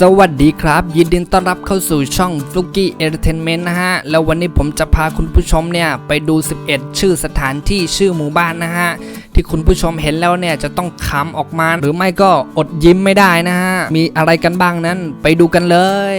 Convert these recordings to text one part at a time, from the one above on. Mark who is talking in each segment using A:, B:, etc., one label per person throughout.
A: สวัสดีครับ ยินดีต้อนรับเข้าสู่ช่อง f l u k y Entertainment นะฮะ แล้ววันนี้ผมจะพาคุณผู้ชมเนี่ย ไปดู 11 ชื่อสถานที่ชื่อหมู่บ้านนะฮะ ที่คุณผู้ชมเห็นแล้วเนี่ยจะต้องขำออกมา หรือไม่ก็อดยิ้มไม่ได้นะฮะ มีอะไรกันบ้างนั้นไปดูกันเลย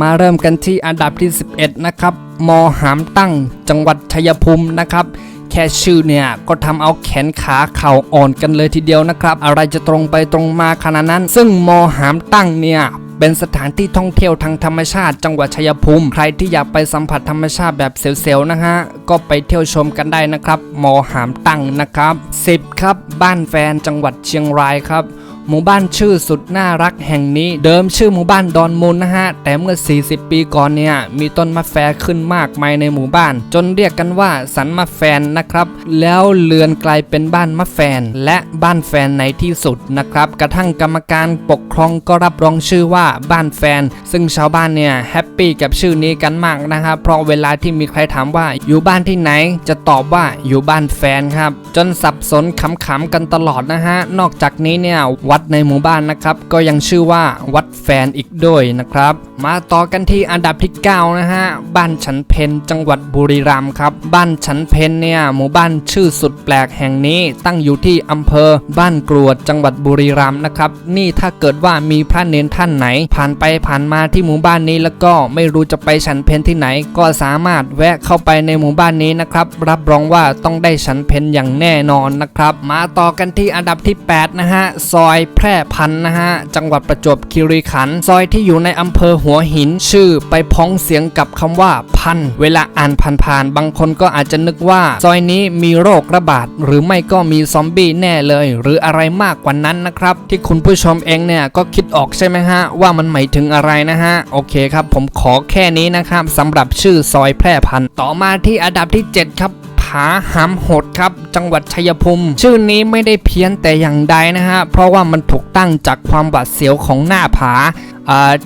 A: มาเริ่มกันที่อันดับที่ 11 นะครับมอหามตั้งจังหวัดชัยภูมินะครับ แค่ชื่อเนี่ย ก็ทำเอาแขนขาเข่าอ่อนกันเลยทีเดียวนะครับ อะไรจะตรงไปตรงมาขนาดนั้น ซึ่งมอหามตั้งเนี่ยเป็นสถานที่ท่องเที่ยวทางธรรมชาติจังหวัดชัยภูมิ ใครที่อยากไปสัมผัสธรรมชาติแบบเซลล์นะฮะ ก็ไปเที่ยวชมกันได้นะครับ มอหามตั้งนะครับ 10 ครับ บ้านแฟนจังหวัดเชียงรายครับ หมู่บ้านชื่อสุดน่ารักแห่งนี้ เดิมชื่อหมู่บ้านดอนมูลนะฮะ แต่เมื่อ 40 ปีก่อนเนี่ย มีต้นมะแฟขึ้นมากมายในหมู่บ้าน จนเรียกกันว่าสันมะแฟนนะครับ แล้วเลือนกลายเป็นบ้านมะแฟน และบ้านแฟนในที่สุดนะครับ กระทั่งกรรมการปกครองก็รับรองชื่อว่าบ้านแฟน ซึ่งชาวบ้านเนี่ยแฮปปี้กับชื่อนี้กันมากนะครับ เพราะเวลาที่มีใครถามว่าอยู่บ้านที่ไหน จะตอบว่าอยู่บ้านแฟนครับ จนสับสนขำๆกันตลอดนะฮะ นอกจากนี้เนี่ยวัดในหมู่บ้านนะครับ ก็ยังชื่อว่าวัดแฟนอีกด้วยนะครับ มาต่อกันที่อันดับที่ 9 นะฮะ บ้านฉันเพนจังหวัดบุรีรัมย์ครับ บ้านฉันเพนเนี่ยหมู่บ้านชื่อสุดแปลกแห่งนี้ ตั้งอยู่ที่อำเภอ บ้านกรวดจังหวัดบุรีรัมย์นะครับนี่ถ้าเกิดว่ามีพระเนนท่านไหน ผ่านไปผ่านมาที่หมู่บ้านนี้แล้วก็ไม่รู้จะไปฉันเพนที่ไหน ก็สามารถแวะเข้าไปในหมู่บ้านนี้นะครับรับรองว่าต้องได้ฉันเพนอย่างแน่นอนนะครับ มาต่อกันที่อันดับที่ 8 นะฮะซอยแพร่พันธุ์นะฮะ จังหวัดประจวบคีรีขันธ์ซอยที่อยู่ในอำเภอหัวหินชื่อไปพ้องเสียงกับคำว่าพันธุ์เวลาอ่านผ่านๆบางคนก็อาจจะนึกว่าซอยนี้มีโรคระบาด หรือไม่ก็มีซอมบี้แน่เลย หรืออะไรมากกว่านั้นนะครับ ที่คุณผู้ชมเองเนี่ยก็คิดออกใช่ไหมฮะ ว่ามันหมายถึงอะไรนะฮะ โอเคครับ ผมขอแค่นี้นะครับสำหรับชื่อซอยแพร่พันธุ์ต่อมาที่อันดับที่ 7 ครับ ผาหามหดครับ จังหวัดชัยภูมิชื่อนี้ไม่ได้เพี้ยนแต่อย่างใดนะฮะ เพราะว่ามันถูกตั้งจากความหวาดเสียวของหน้าผา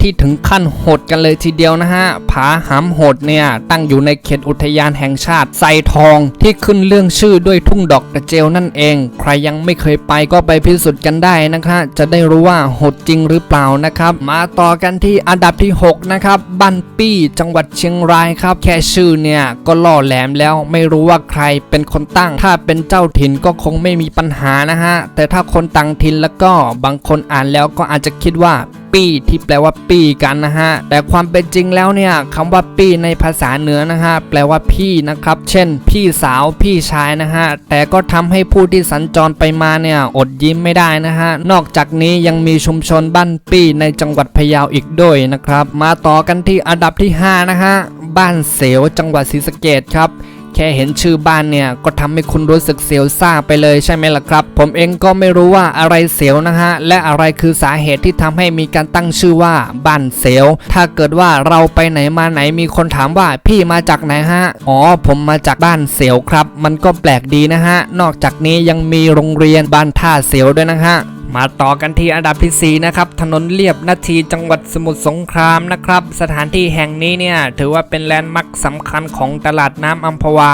A: ที่ถึงขั้นโหดกันเลยทีเดียวนะฮะผาหามโหดเนี่ยตั้งอยู่ในเขตอุทยานแห่งชาติไซทองที่ขึ้นเรื่องชื่อด้วยทุ่งดอกกระเจลนั่นเอง ใครยังไม่เคยไปก็ไปพิสูจน์กันได้นะคะจะได้รู้ว่าโหดจริงหรือเปล่านะครับ มาต่อกันที่อันดับที่ 6 นะครับบ้านปี้จังหวัดเชียงรายครับ แค่ชื่อเนี่ยก็ล่อแหลมแล้วไม่รู้ว่าใครเป็นคนตั้ง ถ้าเป็นเจ้าถิ่นก็คงไม่มีปัญหานะฮะแต่ถ้าคนต่างถิ่นแล้วก็บางคนอ่านแล้วก็อาจจะคิดว่า ปี้ที่แปลว่าปี้กันนะฮะ แต่ความเป็นจริงแล้วเนี่ยคำว่าปี้ในภาษาเหนือนะฮะแปลว่าพี่นะครับ เช่น พี่สาวพี่ชายนะฮะ แต่ก็ทำให้ผู้ที่สัญจรไปมาเนี่ยอดยิ้มไม่ได้นะฮะ นอกจากนี้ยังมีชุมชนบ้านปี้ในจังหวัดพะเยาอีกด้วยนะครับ มาต่อกันที่อันดับที่ 5 นะฮะ บ้านเสวจังหวัดศรีสะเกดครับ แค่เห็นชื่อบ้านเนี่ยก็ทำให้คุณรู้สึกเสียวซ่าไปเลยใช่ไหมล่ะครับ ผมเองก็ไม่รู้ว่าอะไรเสียวนะฮะและอะไรคือสาเหตุที่ทำให้มีการตั้งชื่อว่าบ้านเสียว ถ้าเกิดว่าเราไปไหนมาไหนมีคนถามว่าพี่มาจากไหนฮะอ๋อผมมาจากบ้านเสียวครับ มันก็แปลกดีนะฮะนอกจากนี้ยังมีโรงเรียนบ้านท่าเสียวด้วยนะฮะ มาต่อกันที่อันดับที่ 4 นะครับ ถนนเลียบนาทีจังหวัดสมุทรสงครามนะครับ สถานที่แห่งนี้เนี่ย ถือว่าเป็นแลนด์มาร์คสำคัญของตลาดน้ำอัมพวา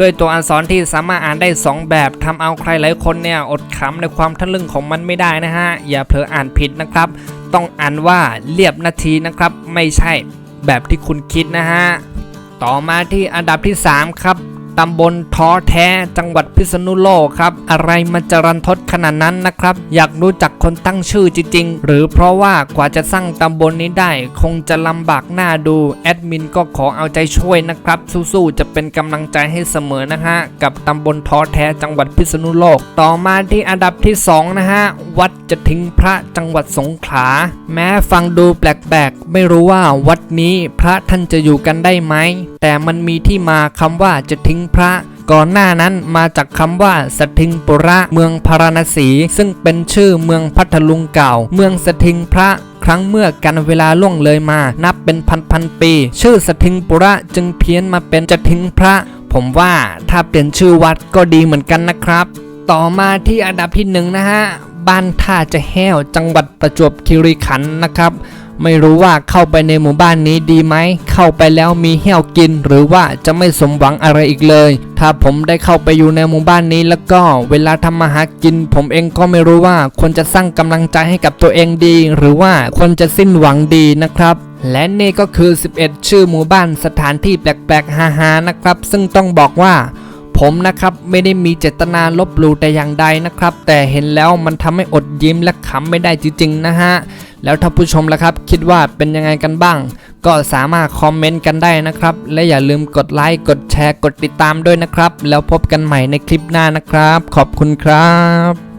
A: ด้วยตัวอักษรที่สามารถอ่านได้ 2 แบบทำเอาใครหลายคนเนี่ย อดขำในความทะลึ่งของมันไม่ได้นะฮะ อย่าเผลออ่านผิดนะครับ ต้องอ่านว่าเลียบนาทีนะครับ ไม่ใช่แบบที่คุณคิดนะฮะ ต่อมาที่อันดับที่ 3 ครับ ตำบลท้อแท้ จังหวัดพิษณุโลกครับ อะไรมันจรันทดขนาดนั้นนะครับ อยากรู้จักคนตั้งชื่อจริงๆ หรือเพราะว่ากว่าจะสร้างตำบลนี้ได้ คงจะลำบากหน้าดู แอดมินก็ขอเอาใจช่วยนะครับ สู้ๆ จะเป็นกำลังใจให้เสมอนะฮะ กับตำบลท้อแท้จังหวัดพิษณุโลก ต่อมาที่อันดับที่ 2 นะฮะ วัดจะทิ้งพระจังหวัดสงขลา แม้ฟังดูแปลกๆ ไม่รู้ว่าวัดนี้พระท่านจะอยู่กันได้ไหม แต่มันมีที่มาคำว่าจะทิ้งพระ ก่อนหน้านั้นมาจากคำว่าสถิงปุระเมืองพาราณสี ซึ่งเป็นชื่อเมืองพัทลุงเก่า เมืองสถิงพระครั้งเมื่อกันเวลาล่วงเลยมา นับเป็นพันพันปี ชื่อสถิงปุระจึงเพี้ยนมาเป็นจะทิงพระ ผมว่าถ้าเปลี่ยนชื่อวัดก็ดีเหมือนกันนะครับ ต่อมาที่อันดับที่หนึ่งนะฮะ บ้านท่าจะแห้วจังหวัดประจวบคีรีขันธ์นะครับ ไม่รู้ว่าเข้าไปในหมู่บ้านนี้ดีไหม เข้าไปแล้วมีเหี้ยวกิน หรือว่าจะไม่สมหวังอะไรอีกเลย ถ้าผมได้เข้าไปอยู่ในหมู่บ้านนี้แล้วก็เวลาทำมาหากิน ผมเองก็ไม่รู้ว่าควรจะสร้างกำลังใจให้กับตัวเองดี หรือว่าควรจะสิ้นหวังดีนะครับและนี่ก็คือ 11 ชื่อหมู่บ้านสถานที่แปลกๆฮาๆนะครับ ซึ่งต้องบอกว่า ผมนะครับไม่ได้มีเจตนาลบหลู่แต่อย่างใดนะครับ แต่เห็นแล้วมันทำให้อดยิ้มและขำไม่ได้จริงๆนะฮะแล้วถ้าผู้ชมล่ะครับ คิดว่าเป็นยังไงกันบ้าง ก็สามารถคอมเมนต์กันได้นะครับ และอย่าลืมกดไลค์กดแชร์กดติดตามด้วยนะครับ แล้วพบกันใหม่ในคลิปหน้านะครับ ขอบคุณครับ